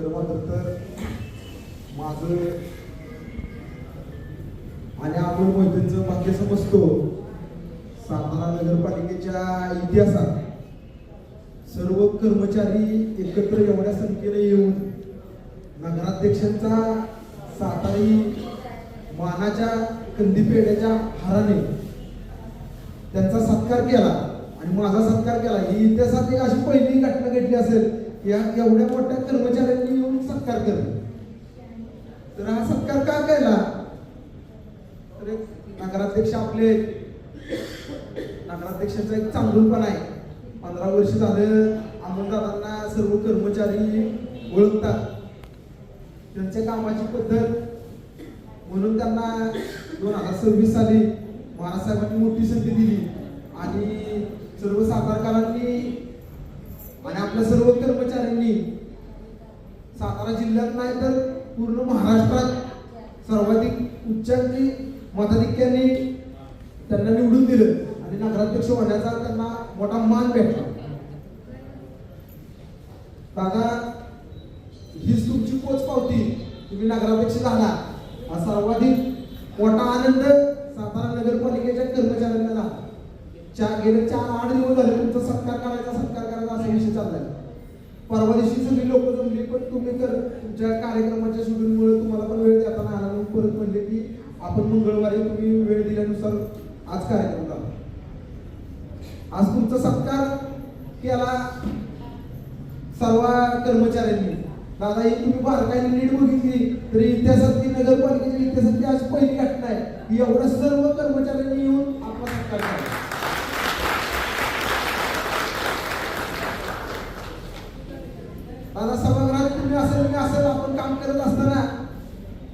खरं मात्र तर माझं आणि आपण मोहितेंचं भाग्य समजतो. सातारा नगरपालिकेच्या इतिहासात सर्व कर्मचारी एकत्र एवढ्या संख्येने येऊन नगराध्यक्षांचा सातारी मानाच्या कंदीपेड्याच्या हाराने त्यांचा सत्कार केला आणि माझा सत्कार केला. ही इतिहासात एक अशी पहिली घटना घडली असेल या एवढ्या मोठ्या कर्मचाऱ्यांनी सत्कार केला तर हा सत्कार का केला? तर एक नगराध्यक्ष आपले नगराध्यक्षाचं एक चांगलंपण आहे. पंधरा वर्ष झालं अंमलदारांना सर्व कर्मचारी ओळखतात. त्यांच्या कामाची पद्धत म्हणून त्यांना दोन हजार सव्वीस साली महाराजसाहेबांनी मोठी संधी दिली. आणि सर्व सातारकरांनी आणि आपल्या सर्व कर्मचाऱ्यांनी सातारा जिल्ह्यात नाही तर पूर्ण महाराष्ट्रात सर्वाधिक उच्चांकी मताधिक्याने त्यांना निवडून दिलं आणि नगराध्यक्ष होण्याचा त्यांना मोठा मान भेटला. दादा हीच तुमची पोच पावती. तुम्ही नगराध्यक्ष झाला. हा सर्वाधिक मोठा आनंद सातारा नगरपालिकेच्या कर्मचाऱ्यांना झाला. चार गेले चार आठ दिवस झाले तुमचा सत्कार करायचा सत्कार करायचा असा विषय चाललाय. परवा दिवशी सगळी लोक जमली पण तुम्ही कर तुमच्या कार्यक्रमाच्या शेड्यूलमुळे तुम्हाला पण वेळ देताना आला म्हणून परत म्हणले की आपण मंगळवारी तुम्ही वेळ दिल्यानुसार आज कार्यक्रम झाला आज तुमचा सत्कार केला सर्व कर्मचाऱ्यांनी. दादा ही तुम्ही बारकाईने नीट बघितली तरी इतिहासातली नगरपालिकेच्या इतिहासातली आज पहिली घटना आहे. एवढ्या सर्व कर्मचाऱ्यांनी येऊन आपला सत्कार केला दादा सभागृहात तुम्ही असेल मी असेल आपण काम करत असताना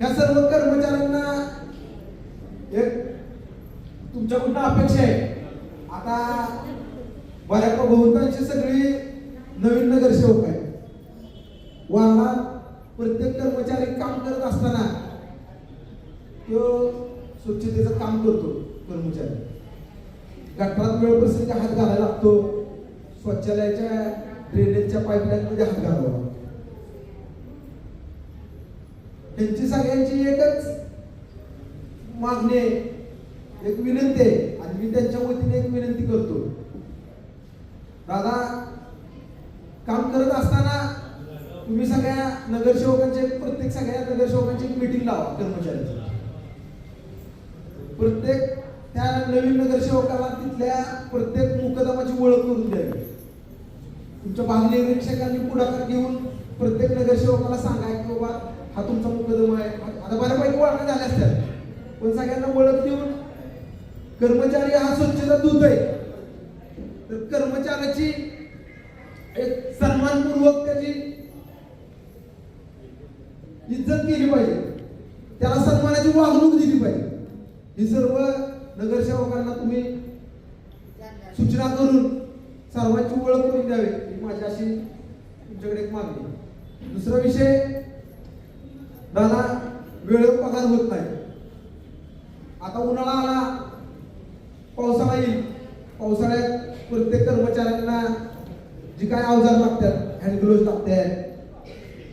या सर्व कर्मचाऱ्यांना एक तुमच्याकडून अपेक्षा आहे आता बऱ्या सगळी नवीन नगरसेवक आहे वाहनात प्रत्येक कर्मचारी काम करत असताना तो स्वच्छतेचं काम करतो कर्मचारी. गटारात वेळ हात घालायला लागतो. स्वच्छालयाच्या ड्रेनेजच्या पाईपलाईन मध्ये हात घालावा त्यांची सगळ्यांची एकच मागणी आहे. एक विनंती आहे. आणि मी त्यांच्या वतीने एक विनंती करतो. दादा काम करत असताना तुम्ही सगळ्या नगरसेवकांचे प्रत्येक सगळ्या नगरसेवकांची मीटिंग मिटिंग लावा कर्मचाऱ्यांची. प्रत्येक त्या नवीन नगरसेवकाला तिथल्या प्रत्येक मुकदमाची ओळख करून द्यावी. तुमच्या भाग निरीक्षकांनी पुढाकार घेऊन प्रत्येक नगरसेवकाला सांगा की बाबा हा तुमचा मुकदमा आहे. आता बऱ्यापैकी ओळखा झाल्या असतात पण सगळ्यांना ओळख देऊन कर्मचारी हा स्वच्छता दूत आहे. तर कर्मचाऱ्याची एक सन्मानपूर्वक त्याची इज्जत केली पाहिजे. त्याला सन्मानाची वागणूक दिली पाहिजे. ही सर्व नगरसेवकांना तुम्ही सूचना करून सर्वांची ओळख करून द्यावी ही माझी अशी तुमच्याकडे एक मागणी दुसरा विषय दादा वेळेवर पगार होत नाही. आता उन्हाळा आला प्रत्येक कर्मचाऱ्यांना जी काय अवजार लागतात हँड ग्लोव्ह लागतात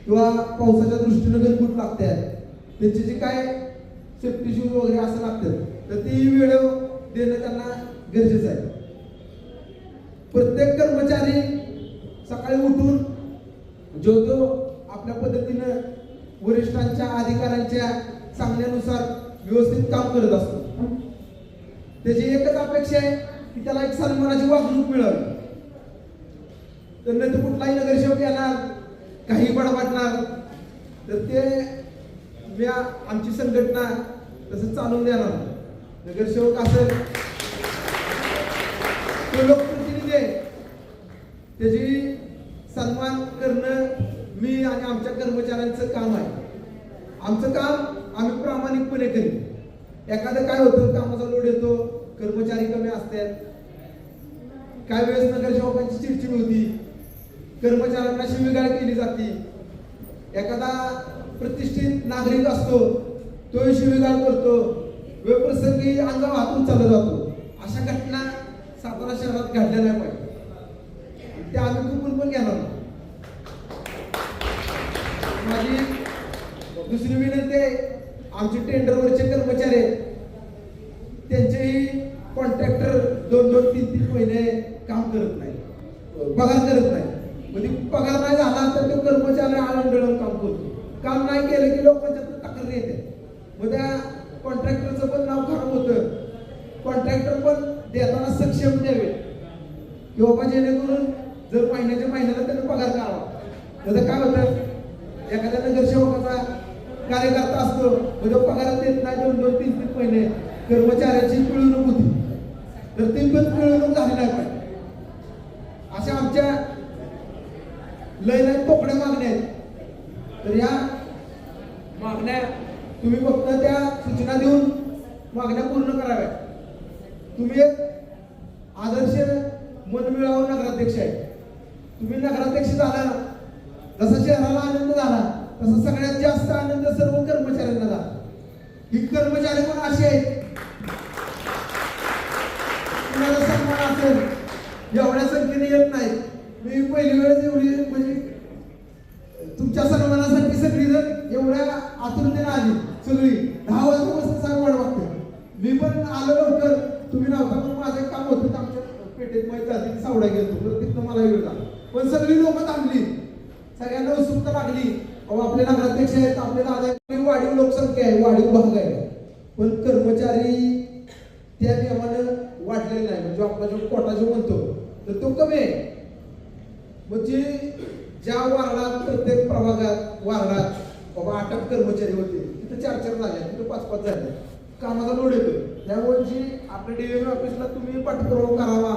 किंवा पावसाच्या दृष्टीनं गणबूट लागतात त्यांचे जे काय सेफ्टी शूज वगैरे असं लागतात तर ती वेळ देणं त्यांना गरजेचं आहे. प्रत्येक कर्मचारी सकाळी उठून जो जो आपल्या पद्धतीनं वरिष्ठांच्या अधिकाऱ्यांच्या सांगण्यानुसार व्यवस्थित काम करत असतो. त्याची एकच अपेक्षा आहे की त्याला एक सन्मानाची वागणूक मिळावी तर नाही तर कुठलाही नगरसेवक येणार काही बडबडणार. तर ते मी आमची संघटना तसं चालून देणार. नगरसेवक असेल तो लोकप्रतिनिधी आहे. त्याची सन्मान करणं मी आणि आमच्या कर्मचाऱ्यांचं काम आहे. आमचं काम आम्ही प्रामाणिकपणे करीन एखादं काय होतं कामाचा लोड येतो कर्मचारी कमी असतात. काय वेळेस नगरसेवकांची चिडचिड होती. कर्मचाऱ्यांना शिवीगाळ केली जाते. एखादा प्रतिष्ठित नागरिक असतो तो शिवीगाळ करतो. वेप्रसंगी अंगा वाहतून चालला जातो. अशा घटना सातारा शहरात घडल्या नाही पाहिजे. त्या आम्ही चुकून पण घेणार माझी दुसरी विनंती आहे आमचे टेंडरवरचे कर्मचारी आहेत त्यांचेही कॉन्ट्रॅक्टर दोन दोन तीन तीन महिने काम करत नाही. पगार करत नाही. म्हणजे पगार नाही झाला तर तो कर्मचारी आळंदळून काम करतो. काम नाही केलं की लोकांच्या तक्रार येते मग त्या कॉन्ट्रॅक्टरचं पण नाव खराब होतं. कॉन्ट्रॅक्टर पण देताना सक्षम द्यावे की बाबा जेणेकरून जर महिन्याच्या महिन्याला त्यांना पगार करावा त्याचं काय होतं? एखाद्या नगरसेवकाचा कार्यकर्ता असतो. म्हणजे पगार देत नाही. दोन दोन तीन तीन महिने. कर्मचाऱ्याची पिळवणूक होती. तर ते पण पिळवणूक झाली नाही पाहिजे अशा आमच्या लय लय तोकड्या मागण्या आहेत. तर या मागण्या तुम्ही फक्त त्या सूचना देऊन मागण्या पूर्ण कराव्या तुम्ही एक आदर्श मनमिळावू नगराध्यक्ष आहे. तुम्ही नगराध्यक्ष झाला जसा शहराला आनंद झाला तसा सगळ्यात जास्त आनंद सर्व कर्मचाऱ्यांना झाला. ही कर्मचारी पण अशी आहेत कुणाला सन्मान असेल एवढ्या संख्येने येत नाही मी पहिली वेळेस एवढी म्हणजे तुमच्या सन्मानासाठी सगळी जण एवढ्या आतुरतेने आली सगळी दहा वाजतापासून सांग वाट वाटते मी पण आलो लवकर तुम्ही नव्हता पण माझं काम होतं आमच्या पेटेत माहिती झाली सावडा गेलो तर तिथनं मला वेळ झाला. पण सगळी लोक थांबली. सगळ्यांना उत्सुकता लागली. आपले नगराध्यक्ष आहेत आपले दादा वाढीव लोकसंख्या आहे वाढीव भाग आहे. पण कर्मचारी त्या नियमानं वाढलेले नाही. म्हणजे आपला जो कोटा जो म्हणतो तर तो कमी आहे. म्हणजे ज्या वार्डात प्रत्येक प्रभागात वार्डात बाबा आठ कर्मचारी होते तिथे चार चार झाले तिथे पाच पाच झाले. कामाचा लोड येतो त्यामुळे जी आपल्या डीएम ऑफिसला तुम्ही पाठपुरावा करावा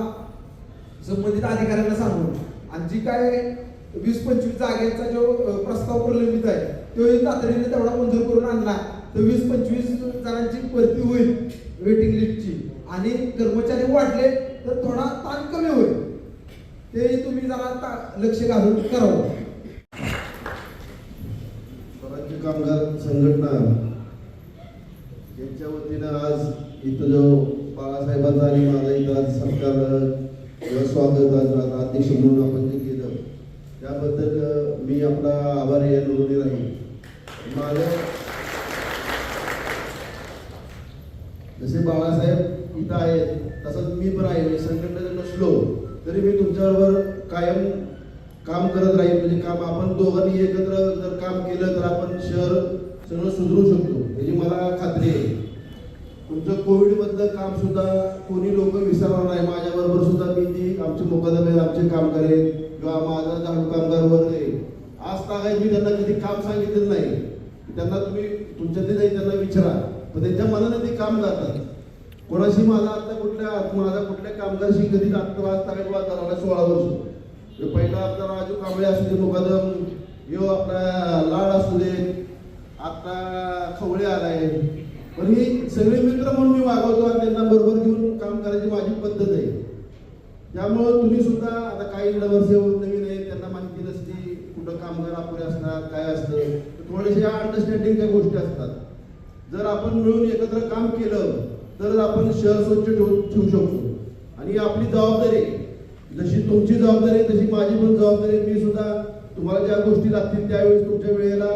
संबंधित अधिकाऱ्यांना सांगून. आणि जी काय वीस पंचवीस जागेचा जो प्रस्ताव प्रलंबित आहे तोही तातडीने तेवढा मंजूर करून आणला तर वीस पंचवीस जणांची भरती होईल वेटिंग लिस्टची. आणि कर्मचारी वाढले तर थोडा ताण कमी होईल. ते तुम्ही जरा लक्ष घालून करावं. स्वराज्य कामगार संघटना यांच्या वतीनं आज इथं जो बाळासाहेबांचा आणि माझा इथं आज सरकार स्वागत आज अध्यक्ष म्हणून आपण जे केलं त्याबद्दल मी आपला आभारी या ऋणी राहील. माझं जसे बाळासाहेब इथं आहेत तसंच मी पण आहे म्हणजे संघटनेत नसलो तरी मी तुमच्याबरोबर कायम काम करत राहील म्हणजे काम आपण दोघांनी एकत्र जर काम केलं तर आपण शहर सगळं सुधरू शकतो. याची मला खात्री आहे. तुमचं कोविड मधलं काम सुद्धा कोणी लोक विसरणार नाही. माझ्याबरोबर सुद्धा मी ती आमचे मुकादमे आमचे काम करेल किंवा माझा झाडू कामगार वर्ग आहे. आज तागाय मी त्यांना कधी काम सांगितलं नाही. त्यांना तुम्ही तुमच्यातले जाईल त्यांना विचारा. पण त्यांच्या मनाने ते काम जातात कोणाशी माझा आता कुठल्या माझा कुठल्या कामगारशी कधी आत्मवाद आज तागाय वाद झाला सोळा वर्ष? पहिला आपला राजू कांबळे असू दे मुकादम यो आपला लाड असू दे आता खवळे आलाय पण ही सगळे मित्र म्हणून मी वागवतो आणि त्यांना बरोबर घेऊन काम करायची माझी पद्धत आहे. त्यामुळं तुम्ही सुद्धा आता काही नगरसेवक नवीन आहे त्यांना माहिती नसते कुठं कामगार अपुरे असतात काय असतं. तर अंडरस्टँडिंग त्या गोष्टी असतात. जर आपण मिळून एकत्र काम केलं तर आपण शहर स्वच्छ ठेवू ठेवू शकतो. आणि आपली जबाबदारी जशी तुमची जबाबदारी आहे तशी माझी पण जबाबदारी आहे. मी सुद्धा तुम्हाला ज्या गोष्टी लागतील त्यावेळेस तुमच्या वेळेला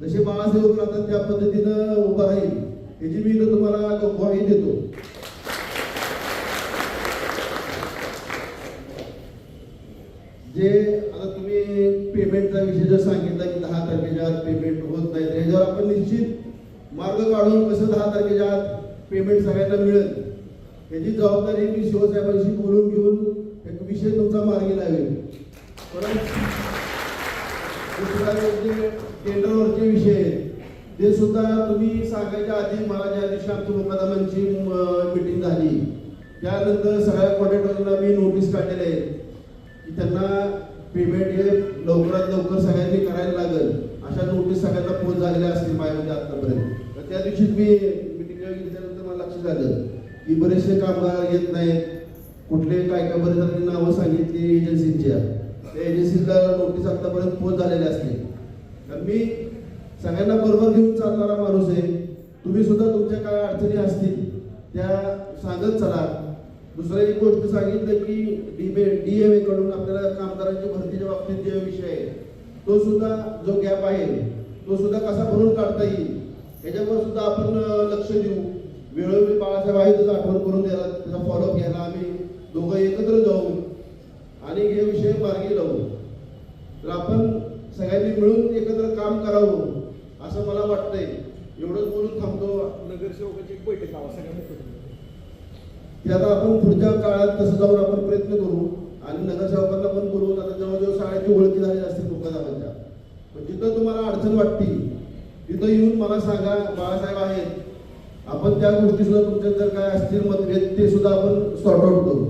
जसे बाळासाहेब राहतात त्या पद्धतीनं उभं राहील. याची मी इथं तुम्हाला ग्वाही देतो. जे आता तुम्ही पेमेंटचा विषय जर सांगितला की दहा तारखेच्या आत पेमेंट होत नाही त्याच्यावर आपण निश्चित मार्ग काढून कसं दहा तारखेच्या आत पेमेंट सगळ्यांना मिळेल. याची जबाबदारी मी शिवसाहेबांशी बोलून घेऊन एक विषय तुमचा मार्गी लावेल. परत टेंडरवरचे विषय आहेत ते सुद्धा तुम्ही सांगायच्या आधी मला ज्या दिवशी आमची मुकादमांची मिटिंग झाली त्यानंतर सगळ्या कॉन्ट्रॅक्टरला मी नोटीस काढलेले आहेत की त्यांना पेमेंट हे लवकरात लवकर सगळ्यांनी करायला लागेल. अशा नोटीस सगळ्यांना पोच झालेल्या असतील माझ्यामध्ये आतापर्यंत. तर त्या दिवशीच मी मिटिंगला घेतल्यानंतर मला लक्ष झालं की बरेचसे कामगार येत नाहीत. कुठले काय काय बरेच नावं सांगितली एजन्सीच्या त्या एजन्सीला नोटीस आतापर्यंत पोच झालेले असतील तर मी सगळ्यांना बरोबर घेऊन चालणारा माणूस आहे. तुम्ही सुद्धा तुमच्या काय अडचणी असतील त्या सांगत चला. दुसरं एक गोष्ट सांगितलं की डीबे डी एम ए कडून आपल्याला कामगारांच्या भरतीच्या बाबतीत जे विषय आहे तो सुद्धा जो गॅप आहे तो सुद्धा कसा भरून काढता येईल? ह्याच्यावर सुद्धा आपण लक्ष देऊ. वेळोवेळी बाळासाहेब आहेतच आठवण करून द्यायला त्याचा फॉलोअप घ्यायला आम्ही दोघं एकत्र जाऊ आणि हे विषय मार्गी लावू. तर आपण सगळ्यांनी मिळून एकत्र काम करावं असं मला वाटतंय. एवढंच बोलून थांबतो. नगरसेवकाची बैठक लावा सगळ्या मुख्य ते आता आपण पुढच्या काळात तसं जाऊन आपण प्रयत्न करू आणि नगरसेवकांना पण बोलवून आता जवळजवळ शाळेची ओळखी झाली असतील मुख्याध्यापकांच्या पण जिथं तुम्हाला अडचण वाटती तिथं येऊन मला सांगा बाळासाहेब आहेत. आपण त्या गोष्टी सुद्धा तुमच्या जर काय असतील मतभेद ते सुद्धा आपण सॉर्ट आउट करू.